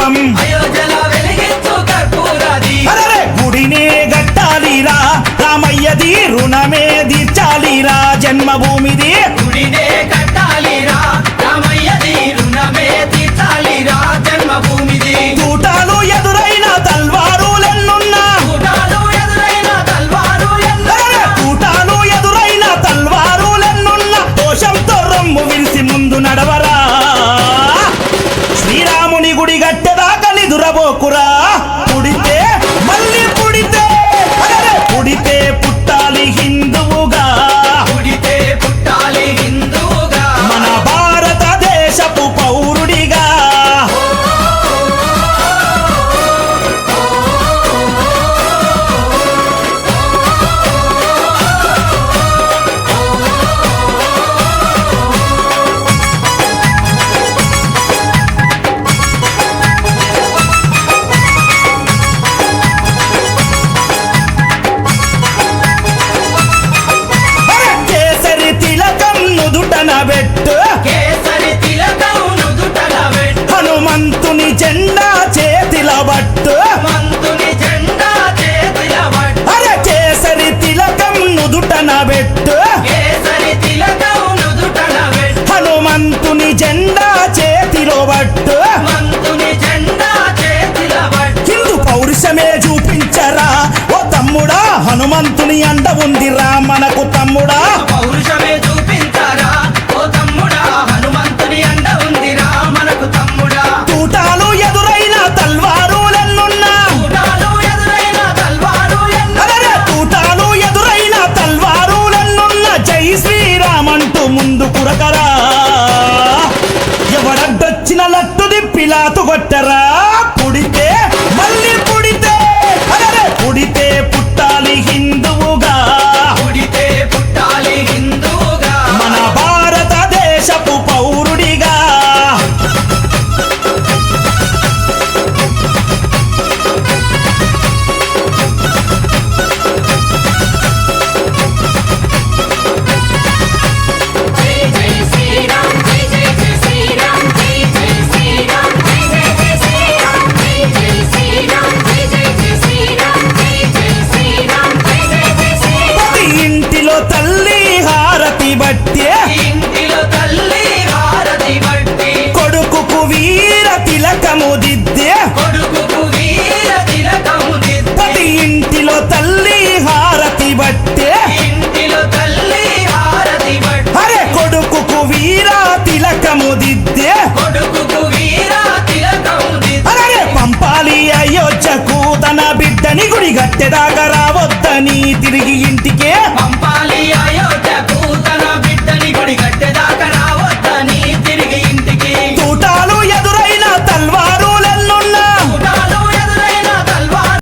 దీపం గుడినే గట్టాలిరా రామయ్యది రుణమే దీర్చాలిరా జన్మభూమిది উঠাবো কোরা। మనకు తమ్ముడా గట్టెదాకా రావద్దని తిరిగి